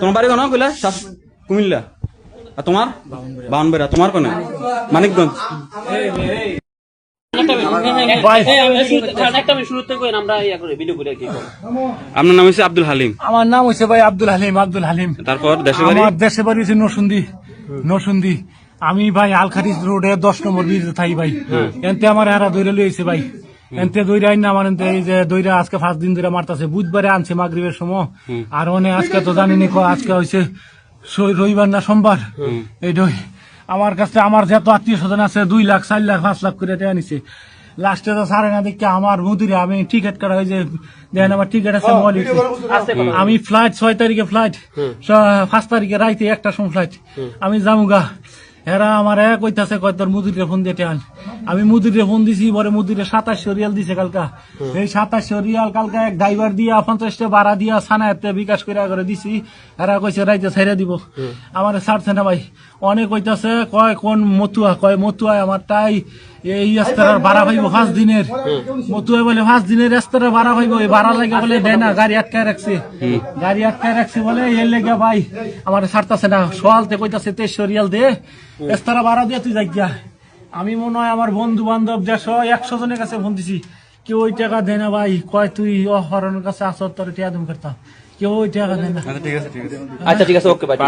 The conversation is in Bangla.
তোমার বাড়ি কোন কইলা কুমিল্লা আর তোমার বাউনবেড়া তোমার কোনে মানিকগঞ্জ আপনার নাম হচ্ছে আব্দুল হালিম আমার নাম হচ্ছে ভাই আব্দুল হালিম। আব্দুল হালিম তারপর দেশের বাড়ি? দেশে বাড়ি হচ্ছে নরসুন্দি নরসুন্দি আমি ভাই আলখারিজ রোডে দশ নম্বর ব্রিজে থাকি ভাই। এনতে আমার এরা দৈরা লইছে ভাই। এনতে দৈরা আইন আমার এনতে এই যে দৈরা আজকে পাঁচ দিন ধরে মারতাছে। বুধবারে আনছে মাগরিবের সময়। আর অনেক আজকে তো জানিনি আজকে হয়েছে রবিবার না সোমবার। এইটাই আমার কাছে আমার যত আত্মীয় স্বজন আছে দুই লাখ চার লাখ পাঁচ লাখ করে টাকা নিছে। লাস্টে তো সারে না দেখে আমার মুদিরে আমি টিকিট কাটা হয়েছে দেখেন আমার টিকিট আছে আমি ফ্লাইট ছয় তারিখে ফ্লাইট পাঁচ তারিখে রাইতে একটা সময় ফ্লাইট আমি যামুগা। এরা আমার এক কইতাছে কয় তোর মুদিরে ফোন দিয়ে আন। আমি মুদিরে ফোন দিছি পরে মুদিরে সাতাশশো রিয়াল দিছে কালকা। এই সাতাশশো রিয়াল কালকা এক ড্রাইভার দিয়া পঞ্চাশটা ভাড়া দিয়া সানায়াতে বিকাশ করে করে দিছি। এরা কইছে রাইতে ছেড়ে দিব। আমার ছাড়ছে না ভাই। অনেক কইতাছে কয় কোন মতুয়া কয় মতুয়া আমার তাই এই রাস্তার ভাড়া পাইব পাঁচ দিনের। মতুয়া বলে পাঁচ দিনের রাস্তার ভাড়া পাইব। এই ভাড়া লাগে বলে দেয় না গাড়ি আটকায় রাখছে। গাড়ি আটকায় রাখছে বলে এর লেগে ভাই আমার ছাড়তাছে না। সোয়ালতে কইতাছে তেইশশো রিয়াল দে। রাস্তারা বারো দিয়ে তুই যাই আমি মনে হয় আমার বন্ধু বান্ধব দেড়শো একশো জনের কাছে ফোন দিছি। কেউ ওই টাকা দেয় না ভাই কয় তুই অহরণের কাছে আসর তোর টিয়া দুম করতাম কেউ ওই টাকা দেয় না। আচ্ছা ঠিক আছে ওকে ভাই